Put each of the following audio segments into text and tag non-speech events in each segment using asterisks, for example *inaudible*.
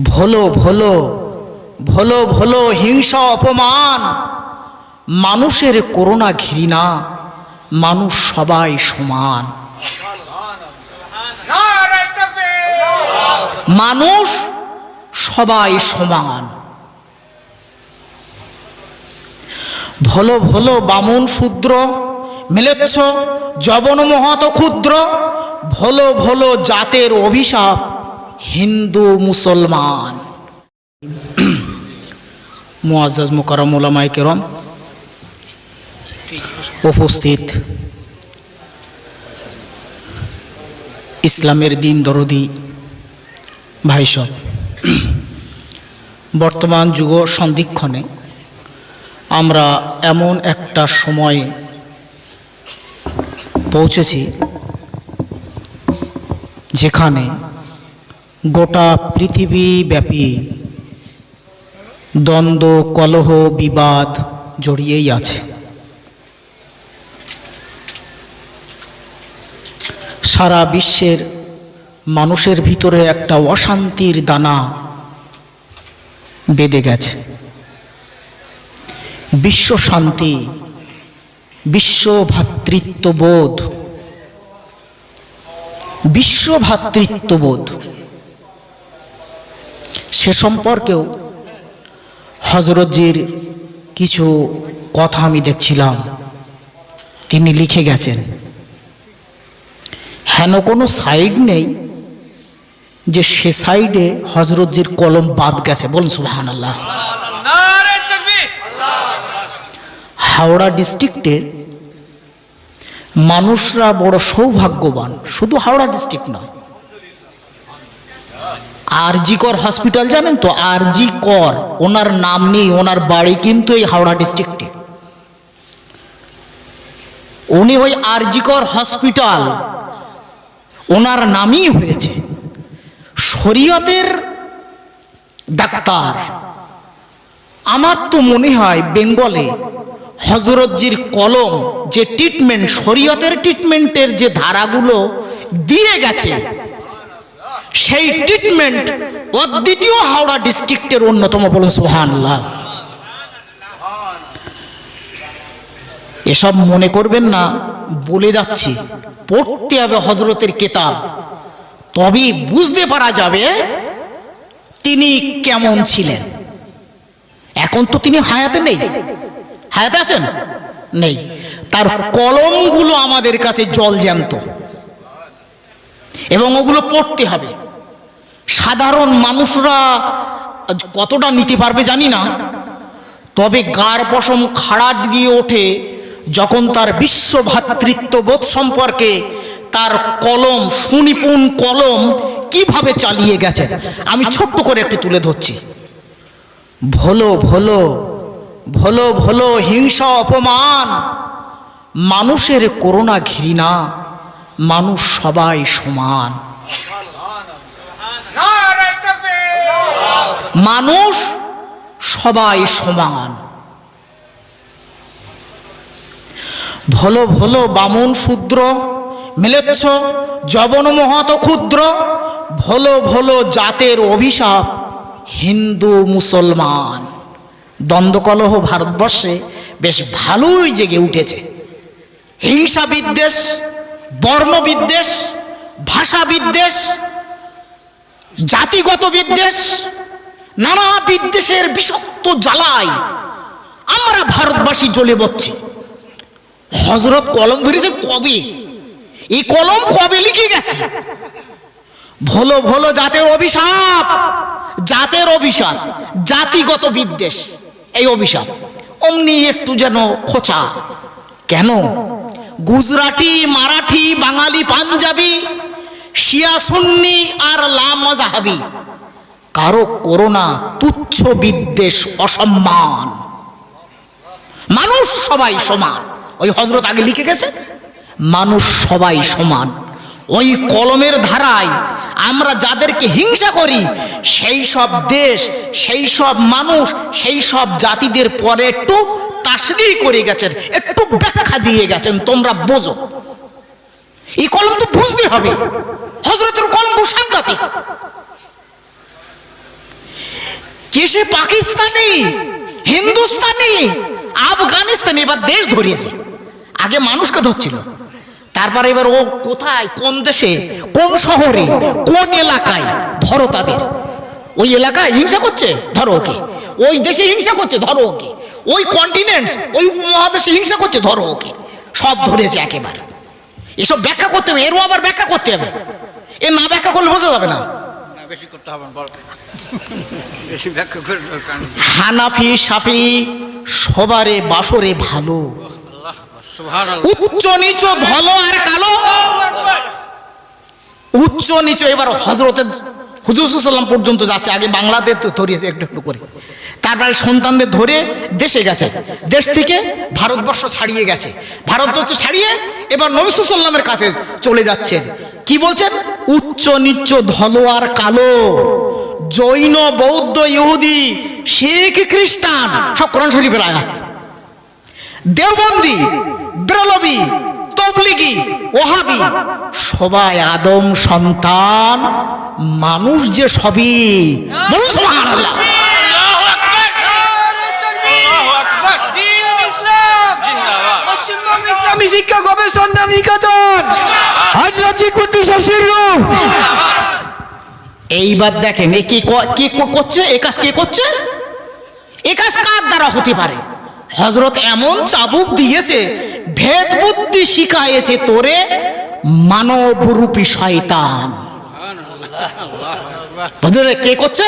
ভোলো ভোলো ভোলো ভোলো, হিংসা, অপমান। মানুষের করোনা ঘৃণা, মানুষ সবাই সমান। মানুষ সবাই সমান। ভলো ভলো, বামন শূদ্র, মিলেচ্ছ জবন মহত ক্ষুদ্র, ভলো ভলো, জাতের অভিশাপ। হিন্দু মুসলমান। *clears throat* মুকাররম ওলামায়ে কেরাম উপস্থিত। ইসলামের দিন দরদি ভাইসব *clears throat* বর্তমান যুগ সন্ধিক্ষণে আমরা এমন একটা সময় পৌঁছেছি যেখানে গোটা পৃথিবীব্যাপী দ্বন্দ্ব, কলহ, বিবাদ জড়িয়েই আছে। সারা বিশ্বের মানুষের ভিতরে একটা অশান্তির দানা বেঁধে গেছে। বিশ্ব শান্তি, বিশ্ব ভ্রাতৃত্ববোধ বিশ্ব ভ্রাতৃত্ববোধ সে সম্পর্কেও হজরতজির কিছু কথা আমি দেখছিলাম। তিনি লিখে গেছেন হেন কোনো সাইড নেই যে সে সাইডে হজরতজির কলম বাদ গেছে। বলুন সুবাহান আল্লাহ হাওড়া ডিস্ট্রিক্টের মানুষরা বড় সৌভাগ্যবান। শুধু হাওড়া ডিস্ট্রিক্ট নয় আরজি কর হসপিটাল জানেন তো? আরজি কর ওনার নাম নেই, ওনার বাড়ি কিন্তু এই হাওড়া ডিস্ট্রিক্টে উনি ওই আরজিকর হসপিটাল ওনার নামই হয়েছে। শরীয়তের ডাক্তার। আমার তো মনে হয় বেঙ্গলে হজরতজির কলম যে ট্রিটমেন্ট শরীয়তের ট্রিটমেন্টের যে ধারাগুলো দিয়ে গেছে সেই ট্রিটমেন্ট অদ্বিতীয় হাওড়া ডিস্ট্রিক্টের অন্যতম বলুন সুহান্লাহ এসব মনে করবেন না, বলে যাচ্ছি, পড়তে হবে হজরতের কেতাব। তবেই বুঝতে পারা যাবে তিনি কেমন ছিলেন। এখন তো তিনি হায়াতে নেই। হায়াতে আছেন? নেই। তার কলমগুলো আমাদের কাছে জল জ্যান্ত এবং ওগুলো পড়তে হবে। সাধারণ মানুষরা কতটা নিতে পারবে জানি না। তবে গার পশম খাড়া দিয়ে ওঠে যখন তার বিশ্ব ভ্রাতৃত্ববোধ সম্পর্কে তার কলম, সুনিপুণ কলম কীভাবে চালিয়ে গেছে, আমি ছোট্ট করে একটু তুলে ধরছি। ভোলো ভোলো ভোলো ভোলো, হিংসা, অপমান, মানুষের করোনা ঘৃণা, মানুষ সবাই সমান। মানুষ সবাই সমান। ভলো ভলো বামন শূদ্র, মিলেচ্ছ জবন মহত ক্ষুদ্র, ভলো ভলো জাতের অভিশাপ হিন্দু মুসলমান। দ্বন্দ্বকলহ ভারতবর্ষে বেশ ভালোই জেগে উঠেছে। হিংসা বিদ্বেষ, বর্ণ বিদ্বেষ, ভাষা বিদ্বেষ, জাতিগত বিদ্বেষ নানা বিদ্বেষের বিষাক্ত জ্বালায় আমরা ভারতবাসী জ্বলে বচ্ছি। হজরত কলম ধরেছে কবে? এই কলম কবে লিখে গেছে? ভলো ভলো জাতের অভিশাপ জাতের অভিশাপ, জাতিগত বিদ্বেষ, এই অভিশাপ। অমনি একটু যেন খোঁচা। কেন? গুজরাটি, মারাঠি, বাঙালি, পাঞ্জাবি, শিয়া, সুন্নি আর লা মজাহাবি কারও করোনা তুচ্ছ বিদ্বেষ অসম্মান। মানুষ সবাই সমান। ওই হজরত আগে লিখে গেছে? মানুষ সবাই সমান। ওই কলমের ধারায় আমরা যাদেরকে হিংসা করি, সেই সব দেশ, সেই সব মানুষ, সেই সব জাতিদের পরে একটু তাসরি করে গেছেন, একটু ব্যাখ্যা দিয়ে গেছেন, তোমরা বোঝো। এই কলম তো বুঝতে হবে। হজরতের কলম সাংঘাতিক কে সে পাকিস্তানি হিন্দুস্তানি আফগানিস্তানি এবার দেশ ধরিয়েছে। আগে মানুষকে ধরছিল তারপর এবার ও কোথায় কোন দেশে কোন শহরে কোন এলাকায়? ধরো তাদের। ওই এলাকায় হিংসা করছে? ধরো ওকে। ওই দেশে হিংসা করছে? ধরো ওকে। ওই কন্টিনেন্ট ওই মহাদেশে হিংসা করছে? ধরো ওকে। সব ধরেছে একেবারে। এসব ব্যাখ্যা করতে হবে। এরও আবার ব্যাখ্যা করতে হবে। এ না ব্যাখ্যা করলে বোঝা যাবে না না, বেশি করতে হবে না, বেশি ব্যাখ্যা করে দরকার হানাফি সাফি সবারে বাসরে ভালো। উচ্চ নিচ ধলো আর কালো। উচ্চ নিচ এবার হজরতের হুজুর সাল্লাম পর্যন্ত যাচ্ছে আগে বাংলাদেশ তো ধরিয়েছে একটু একটু করে। তারপরে সন্তানদের ধরে দেশে গেছে। দেশ থেকে ভারতবর্ষ ছাড়িয়ে গেছে। ভারতবর্ষ ছাড়িয়ে এবার নবিসাল্লামের কাছে চলে যাচ্ছেন। কি বলছেন? উচ্চ নিচ্চ ধলো আর কালো জৈন বৌদ্ধ ইহুদি শিখ খ্রিস্টান সব কোরআন শরীফের আয়াত। দেওবন্দি ব্রলবি তবলিগি ওহাবি সবাই আদম সন্তান মানুষ যে সবই। বলুন সুবহানাল্লাহ। আল্লাহু আকবার। আল্লাহু আকবার। দিন ইসলাম জিন্দাবাদ পশ্চিমবঙ্গ ইসলামী শিক্ষা গবেষণা নিকেতন। এইবার দেখেন, এ কে ক- করছে? এ কাজ কে করছে? এ কাজ কার দ্বারা হতে পারে? হজরত এমন চাবুক দিয়েছে, ভেদ বুদ্ধি শিখাইয়েছে, তোরে মানবরূপী শয়তান। কে করছে?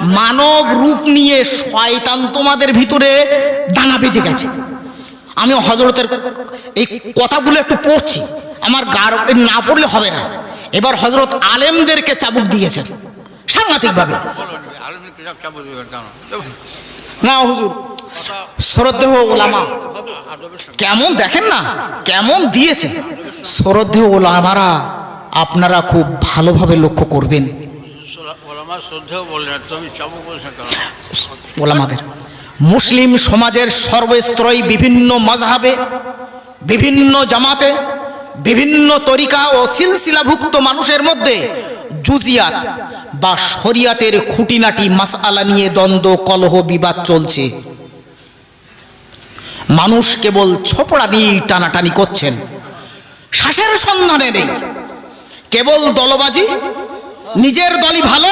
মানব রূপ নিয়ে শয়তান তোমাদের ভিতরে দানা বেঁধে গেছে। আমি হজরতের এই কথাগুলো একটু পড়ছি। আমার গার না পড়লে হবে না। এবার হজরত আলেমদেরকে চাবুক দিয়েছেন সাংঘাতিকভাবে। না হুজুর শ্রদ্ধেহ ওলামা কেমন দেখেন না কেমন দিয়েছে। শ্রদ্ধেহ ওলামারা আপনারা খুব ভালোভাবে লক্ষ্য করবেন। ওলামাদের। মুসলিম সমাজের সর্বস্তরই বিভিন্ন মজহাবে বিভিন্ন জামাতে, বিভিন্ন তরিকা ও সিলসিলাভুক্ত মানুষের মধ্যে জুজিয়াত বা শরিয়াতের খুঁটিনাটি মাসআলা নিয়ে দ্বন্দ্ব, কলহ, বিবাদ চলছে। মানুষ কেবল ছোপড়া দিয়ে টানাটানি করছেন। শ্বাসের সন্ধানে নেই। কেবল দলবাজি, নিজের দলই ভালো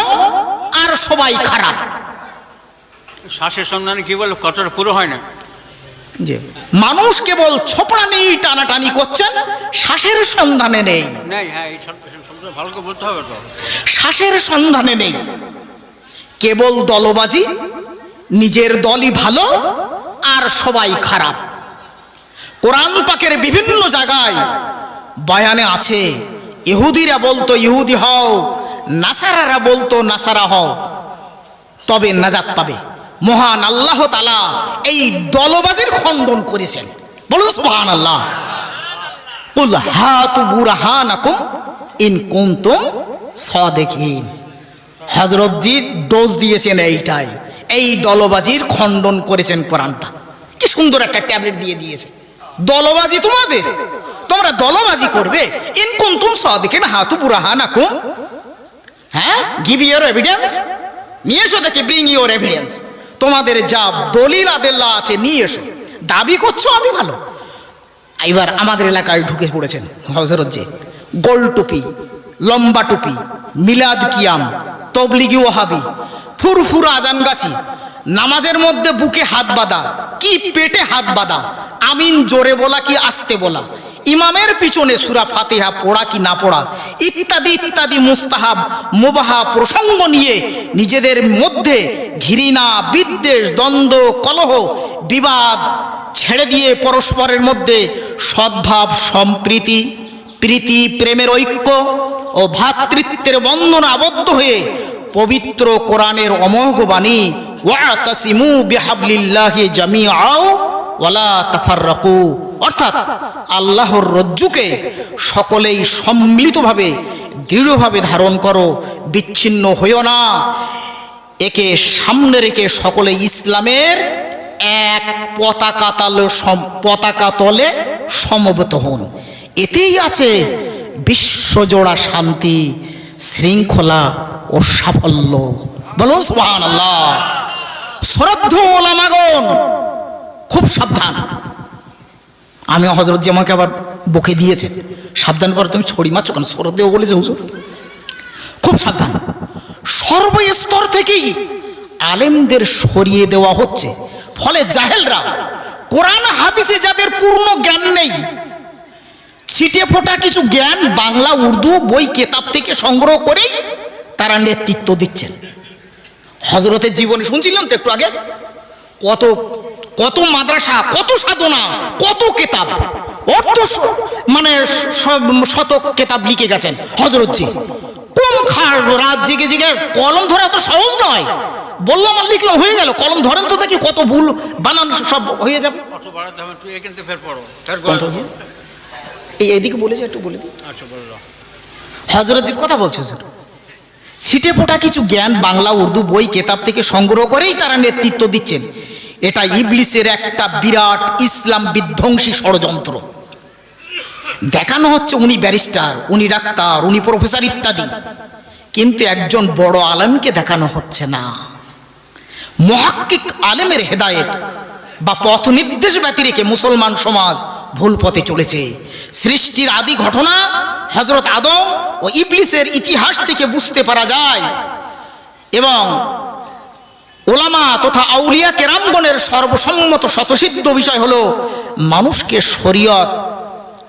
আর সবাই খারাপ। শ্বাসের সন্ধানে কি বলে কতটা পুরো হয় না? যে মানুষ কেবল ছোপড়া নেই টানাটানি করছেন শ্বাসের সন্ধানে নেই। হ্যাঁ শ্বাসের সন্ধানে নেই। কেবল দলবাজি নিজের দলই ভালো আর সবাই খারাপ। কোরআন পাকের বিভিন্ন জায়গায় বয়ানে আছে ইহুদিরা বলতো ইহুদি হও নাসারারা বলতো নাসারা হও তবে নাজাত পাবে। মহান আল্লাহ তালা এই দলবাজির খণ্ডন করেছেন। বলুন সুবহান আল্লাহ কুল হাতু বুরহানাকুম ইন কুনতুম সাদিকিন। হযরতজি ডোজ দিয়েছেন এইটাই। এই দলবাজির খণ্ডন করেছেন কোরআন পাক কি সুন্দর একটা ট্যাবলেট দিয়ে দিয়েছে। দলবাজি তোমাদের। তোমরা দলবাজি করবে। ইন কুনতুম সাদিকিন হাতু বুরহানাকুম। হ্যাঁ গিভ ইউর এভিডেন্স নিয়ে এসো দেখে ব্রিং ইউর এভিডেন্স তোমাদের যা দলিল আদেল্লা আছে, নিয়ে এসো। দাবি করছ আমি ভালো। এবার আমাদের এলাকায় ঢুকে পড়েছেন হজরত যে গোল টুপি, লম্বা টুপি, মিলাদ কিয়াম, তবলিগি ওহাবি ফুরফুর আজান গাছি নামাজের মধ্যে বুকে হাত বাঁধা। কি পেটে হাত বাঁধা? আমিন জোরে বলা কি আস্তে বলা? ইমামের পিছনে সুরা ফাতিহা পড়া কি না পড়া? ইত্যাদি ইত্যাদি মুস্তাহাব, মুবাহা, প্রসঙ্গ নিয়ে নিজেদের মধ্যে ঘৃণা, বিদ্বেষ, দ্বন্দ্ব, কলহ, বিবাদ ছেড়ে দিয়ে পরস্পরের মধ্যে সদ্ভাব, সম্প্রীতি, প্রীতি, প্রেমের ঐক্য ও ভ্রাতৃত্বের বন্ধন আবদ্ধ হয়ে পবিত্র কোরআনের অমোঘ বাণী, ওয়াতাসিমু বিহাবলিল্লাহি জামিআও ওয়ালা তাফাররাকু। অর্থাৎ আল্লাহর রজ্জুকে সকলেই সম্মিলিতভাবে, দৃঢ়ভাবে ধারণ করো, বিচ্ছিন্ন হইও না। একে সামনে রেখে সকলে ইসলামের এক পতাকা তলে পতাকা তলে সমবেত হন। এতেই আছে বিশ্বজোড়া শান্তি। শৃঙ্খলা ও সাফল্য। বলুন সুবহান আল্লাহ শ্রদ্ধ ওলামাগণ, খুব সাবধান। আমি হজরত যে আমাকে আবার বকে দিয়েছে, সাবধান করে তুমি ছড়ি মারছো কেন? শ্রদ্ধেও বলেছে হুজুর। খুব সাবধান। সর্বস্তর থেকেই আলেমদের সরিয়ে দেওয়া হচ্ছে। ফলে জাহেলরা কোরআন হাদিসে যাদের পূর্ণ জ্ঞান নেই ছিটে ফোটা কিছু জ্ঞান বাংলা উর্দু বই কেতাব থেকে সংগ্রহ করেই তারা নেতৃত্ব দিচ্ছেন। হজরতের জীবনে শুনছিলাম তো একটু আগে? কত কত মাদ্রাসা কত সাধনা কত কেতাব। অর্থ মানে শতক কেতাব লিখে গেছেন হজরতজি। কোন খার রাত জেগে জেগে কলম ধরা তো সহজ নয়। বললাম আর লিখলাম হয়ে গেল। কলম ধরেন তো দেখি কত ভুল বানান সব হয়ে যাবে। এই এদিকে বলেছে একটু বলে দিই আচ্ছা বলল হজরতজির কথা বলছে হুজুর ছিটে ফোটা কিছু জ্ঞান বাংলা উর্দু বই কেতাব থেকে সংগ্রহ করেই তারা নেতৃত্ব দিচ্ছেন। এটা ইবলিসের একটা বিরাট ইসলাম বিধ্বংসী ষড়যন্ত্র। দেখানো হচ্ছে উনি ব্যারিস্টার উনি ডাক্তার উনি প্রফেসর ইত্যাদি। কিন্তু একজন বড় আলেমকে দেখানো হচ্ছে না। মহাক্কিক আলেমের হেদায়েত বা পথ নির্দেশ ব্যতি রেখে মুসলমান সমাজ ভুল পথে চলেছে। সৃষ্টির আদি ঘটনা হজরত আদম ও ইবলিসের ইতিহাস থেকে বুঝতে পারা যায়। এবং ওলামা তথা আউলিয়া কেরামগণের সর্বসম্মত শতসিদ্ধ বিষয় হলো, মানুষকে শরীয়ত,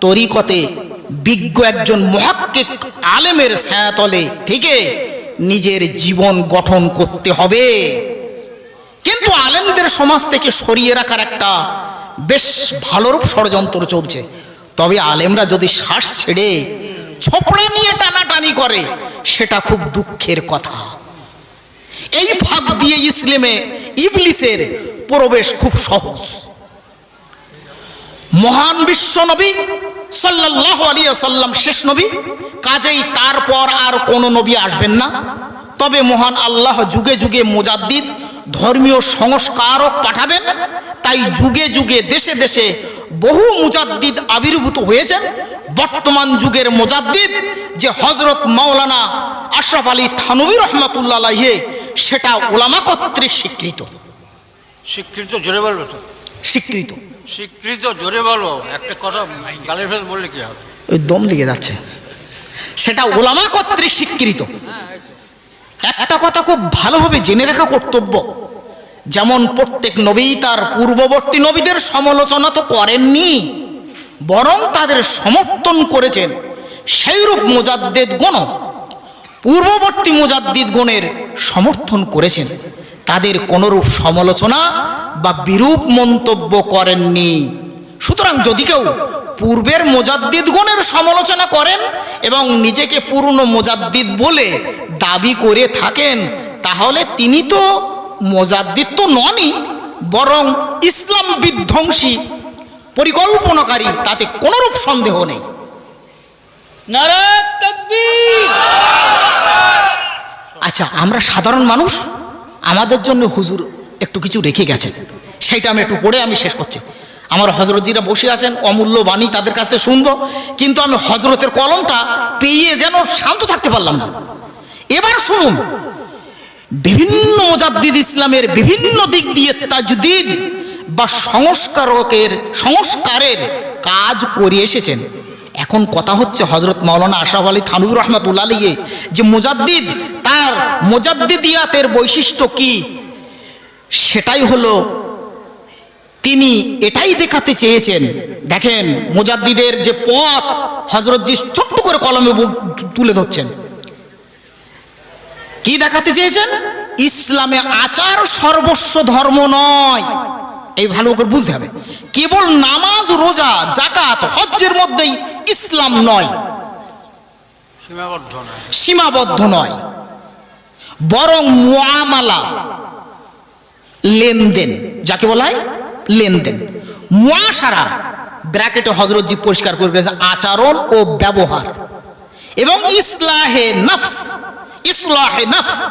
তরিকতে বিজ্ঞ একজন মহাক্কিক আলেমের ছায়াতলে থেকে নিজের জীবন গঠন করতে হবে। কিন্তু আলেমদের সমাজ থেকে সরিয়ে রাখার একটা বেশ ভালোরূপ ষড়যন্ত্র চলছে। তবে আলেমরা যদি শ্বাস ছেড়ে ছোপড়া নিয়ে টানাটানি করে, সেটা খুব দুঃখের কথা। এই ভাগ দিয়ে ইসলামে ইবলিসের প্রবেশ খুব সহজ। মহান বিশ্ব নবী সাল্লাহ আলিয়া সাল্লাম শেষ নবী, কাজেই তারপর আর কোনো নবী আসবেন না। তবে মহান আল্লাহ যুগে যুগে মোজাদ্দিদ ধর্মীয় সংস্কারক পাঠাবেন তাই যুগে যুগে দেশে দেশে বহু মুজাদ্দিদ আবির্ভূত হয়েছেন। বর্তমান যুগের মোজাদ্দিদ যে হজরত মাওলানা আশরাফ আলী থানবী রহমতুল্লাহ আলাইহে সেটা ওলামা কর্তৃক স্বীকৃত। স্বীকৃত জোরে বলব তো। স্বীকৃত। স্বীকৃত জোরে বলো একটা কথা গালের ফেস বললে কি হবে? ওই দম লেগে যাচ্ছে। সেটা ওলামা কর্তৃক স্বীকৃত। একটা কথা খুব ভালোভাবে জেনে রাখা কর্তব্য। যেমন প্রত্যেক নবী তার পূর্ববর্তী নবীদের সমালোচনা তো করেননি, বরং তাদের সমর্থন করেছেন। সেইরূপ মোজাদ্দেদ গণ পূর্ববর্তী মুজাদ্দিদ গণের সমর্থন করেছেন। তাদের কোনোরূপ সমালোচনা বা বিরূপ মন্তব্য করেননি। সুতরাং যদি কেউ পূর্বের মোজাদ্দিদ গণের সমালোচনা করেন এবং নিজেকে পূর্ণ মোজাদ্দিদ বলে দাবি করে থাকেন তাহলে তিনি তো মোজাদ্দিদ তো ননই বরং ইসলাম বিধ্বংসী পরিকল্পনাকারী তাতে কোনরূপ সন্দেহ নেই। আচ্ছা আমরা সাধারণ মানুষ আমাদের জন্য হুজুর একটু কিছু রেখে গেছেন সেইটা আমি একটু পড়ে আমি শেষ করছি। আমার হজরতজিরা বসে আছেন অমূল্য বাণী তাদের কাছ থেকে শুনব। কিন্তু আমি হজরতের কলমটা পেয়ে যেন শান্ত থাকতে পারলাম না। এবার শুনুন, বিভিন্ন মোজাদ্দিদ ইসলামের বিভিন্ন দিক দিয়ে তাজদিদ বা সংস্কারকের, সংস্কারের কাজ করে এসেছেন। এখন কথা হচ্ছে হজরত মাওলানা আশরাফ আলী থানুর রহমতুল্লাহ আলিয়ে যে মুজাদ্দিদ, তার মুজাদ্দিদিয়াতের বৈশিষ্ট্য কি? সেটাই হলো তিনি এটাই দেখাতে চেয়েছেন। দেখেন মোজাদ্দিদের যে পথ হজরতজি ছোট্ট করে কলমে তুলে ধরছেন। কি দেখাতে চেয়েছেন? ইসলামে আচার সর্বস্ব ধর্ম নয়। এই ভালো করে বুঝতে হবে। কেবল নামাজ রোজা জাকাত হজ্জের মধ্যেই ইসলাম নয়। সীমাবদ্ধ নয়। বরং মোয়ামালা লেনদেন যাকে বলা হয় লেনদেন। মুআশারা ব্র্যাকেটে হজরতজি পরিষ্কার করে গেছে, আচরণ ও ব্যবহার। এবং ইসলাহে নফস ইসলাহে নফস,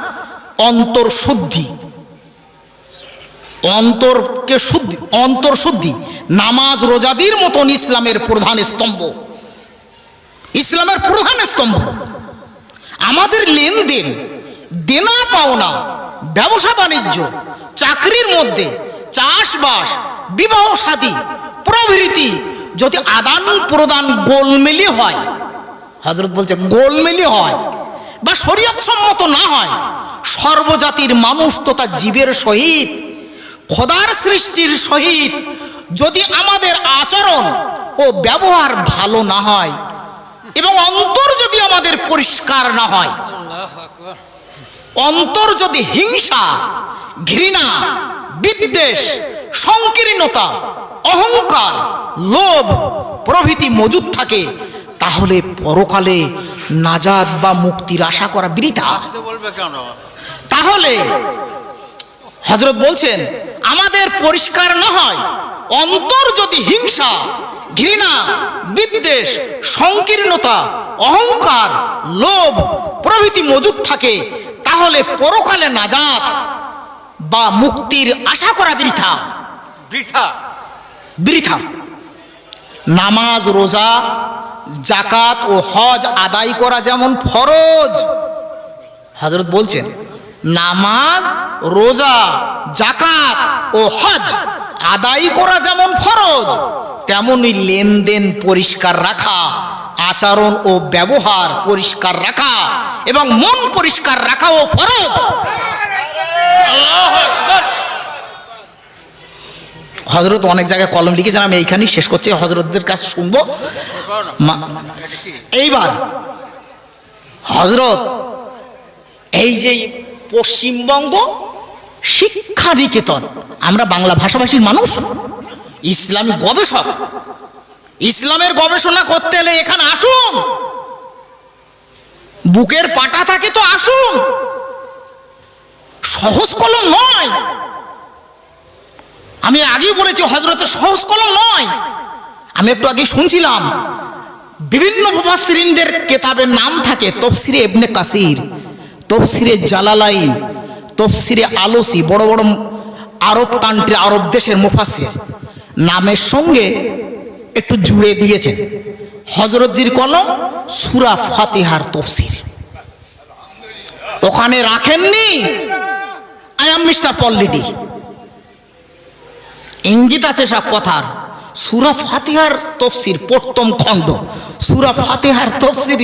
অন্তর শুদ্ধি। অন্তরকে শুদ্ধি, অন্তর শুদ্ধি, নামাজ রোজাদির মতন ইসলামের প্রধান স্তম্ভ। ইসলামের প্রধান স্তম্ভ। আমাদের লেনদেন, দেনা পাওনা, ব্যবসা বাণিজ্য, চাকরির মধ্যে চাষবাস, বিবাহ সাদী, প্রভৃতি। যদি আদান প্রদান গোলমেলি হয় হজরত বলছে গোলমেলি হয় বা শরীয়ত সম্মত না হয়, সর্বজাতির মানুষ তথা জীবের সহিত, খোদার সৃষ্টির সহিত, যদি আমাদের আচরণ ও ব্যবহার ভালো না হয় এবং অন্তর যদি আমাদের পরিষ্কার না হয় অন্তর যদি হিংসা ঘৃণা বিদ্বেষ সংকীর্ণতা অহংকার লোভ প্রভৃতি মজুদ থাকে তাহলে পরকালে নাজাদ বা মুক্তির আশা করা বৃথা। তাহলে হজরত বলছেন আমাদের পরিষ্কার না হয় অন্তর যদি হিংসা ঘৃণা বিদ্বেষ সংকীর্ণতা অহংকার লোভ প্রভৃতি মজুদ থাকে তাহলে পরকালে নাজাত বা মুক্তির আশা করা বৃথা। বৃথা। বৃথা। নামাজ রোজা জাকাত ও হজ আদায় করা যেমন ফরজ। হজরত বলছেন নামাজ, রোজা জাকাত ও হজ আদায় করা যেমন ফরজ, তেমনি লেনদেন পরিষ্কার রাখা, আচরণ ও ব্যবহার পরিষ্কার রাখা এবং মন পরিষ্কার রাখাও ফরজ। আল্লাহু হজরত অনেক জায়গায় কলম লিখেছেন, আমি এইখানেই শেষ করছি হজরতদের কাছে শুনব। এইবার হজরত এই যে পশ্চিমবঙ্গ শিক্ষা নিকেতন আমরা বাংলা ভাষাভাষীর মানুষ, ইসলামী গবেষক। ইসলামের গবেষণা করতে এলে এখানে আসুন। বুকের পাটা থাকে তো আসুন। সহজ কলম নয়। আমি আগেই বলেছি হজরতের সহজ কলম নয়। আমি একটু আগে শুনছিলাম, বিভিন্ন মুফাসসিরিনদের কেতাবের নাম থাকে, তফসিরে ইবনে কাসির। তফসিরে জালালাইন, তফসিরে আলোসি বড় বড় আরব কান্ট্রি, আরব দেশের মুফাসসির নামের সঙ্গে একটু জুড়ে দিয়েছেন। হজরতজির কলম, সুরা ফাতিহার তফসির। ওখানে রাখেননি? আই এম মিস্টার পল্লিডি ইঙ্গিত আছে সব কথার। সুরা ফাতিহার তফসির প্রথম খণ্ড, সুরা ফাতিহার তফসির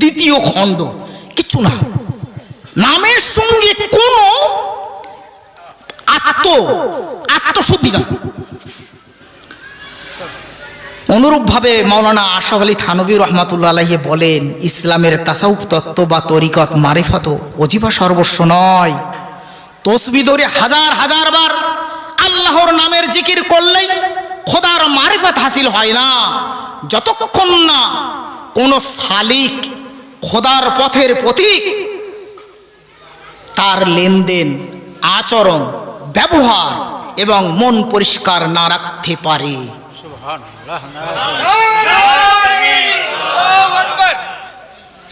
দ্বিতীয় খণ্ড, কিছু না। নামের সঙ্গে কোনো আত্ম আত্মশুদ্ধি না অনুরূপভাবে মাওলানা আশাফ আলী থানবী রহমাতুল্লা আলাহি বলেন, ইসলামের তাসাউফ তত্ত্ব বা তরিকত মারিফত অজিবা সর্বস্ব নয়। তসবি ধরে হাজার হাজার বার আল্লাহর নামের জিকির করলেই খোদার মারিফত হাসিল হয় না। যতক্ষণ না কোনো শালিক খোদার পথের পথিক তার লেনদেন, আচরণ, ব্যবহার এবং মন পরিষ্কার না রাখতে পারে।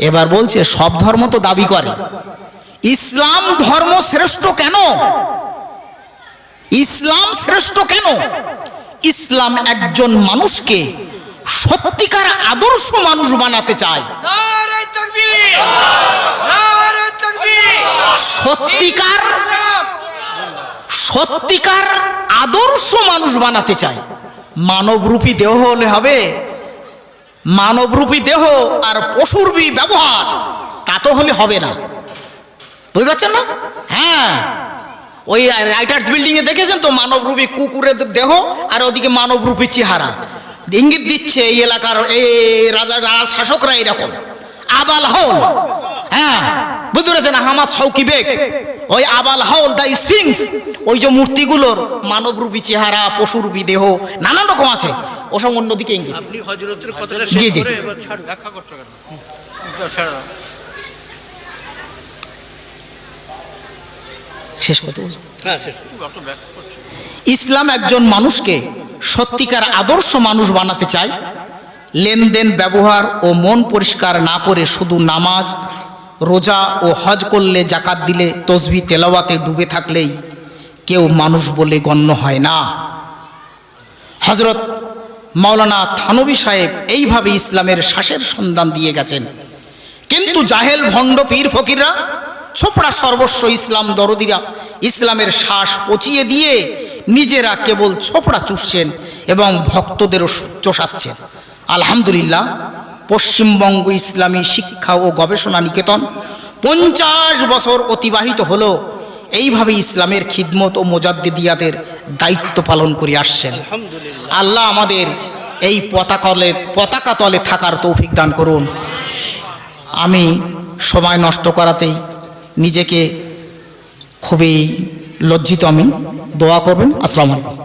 এবার বলছে, সব ধর্ম তো দাবি করে। ইসলাম ধর্ম শ্রেষ্ঠ কেন? ইসলাম শ্রেষ্ঠ কেন? ইসলাম একজন মানুষকে সত্যিকার আদর্শ মানুষ বানাতে চায়। সত্যিকার সত্যিকার আদর্শ মানুষ বানাতে চায়। মানবরূপী দেহ হলে হবে, মানবরূপী দেহ আর পশুরবি ব্যবহার, তা তো হলে হবে না। বুঝতে পারছেন না? হ্যাঁ ওই রাইটার্স বিল্ডিং এ দেখেছেন তো? মানবরূপী কুকুরের দেহ আর ওদিকে মানবরূপী চেহারা। ইঙ্গিত দিচ্ছে, এই এলাকার, এই রাজা রাজ শাসকরা এরকম। আবাল হল। হ্যাঁ বুঝতে পেরেছেন? হামাদ সৌকি বেগ। ওই আবাল হাউল দ্য স্পিংস ওই যে মূর্তিগুলোর মানবরূপী চেহারা পশুরূপী দেহ নানান রকম আছে। ওসব অন্যদিকে ইঙ্গিত। আপনি হজরতের কথাটা জি, জি। শেষ করতে বলছো? হ্যাঁ ইসলাম একজন মানুষকে সত্যিকার আদর্শ মানুষ বানাতে চায় লেনদেন, ব্যবহার ও মন পরিষ্কার না করে শুধু নামাজ, রোজা ও হজ করলে জাকাত দিলে তসবি, তেলাওয়াতে ডুবে থাকলেই কেউ মানুষ বলে গণ্য হয় না। হজরত মাওলানা থানবী সাহেব এইভাবে ইসলামের শ্বাসের সন্ধান দিয়ে গেছেন। কিন্তু জাহেল ভণ্ড পীর ফকিররা ছোপড়া সর্বস্ব ইসলাম দরদিরা ইসলামের শ্বাস পচিয়ে দিয়ে নিজেরা কেবল ছোপড়া চুষছেন এবং ভক্তদেরও চষাচ্ছেন আলহামদুলিল্লাহ পশ্চিমবঙ্গ ইসলামী শিক্ষা ও গবেষণা নিকেতন পঞ্চাশ বছর অতিবাহিত হলো এইভাবে ইসলামের খিদমত ও মোজাদ্দিদিয়াদের দায়িত্ব পালন করে আসছেন। আল্লাহ আমাদের এই পতাকলে পতাকা তলে থাকার তৌফিক দান করুন। আমি সময় নষ্ট করাতেই নিজেকে খুবই লজ্জিত আমি। দোয়া করবেন। আসসালামু আলাইকুম।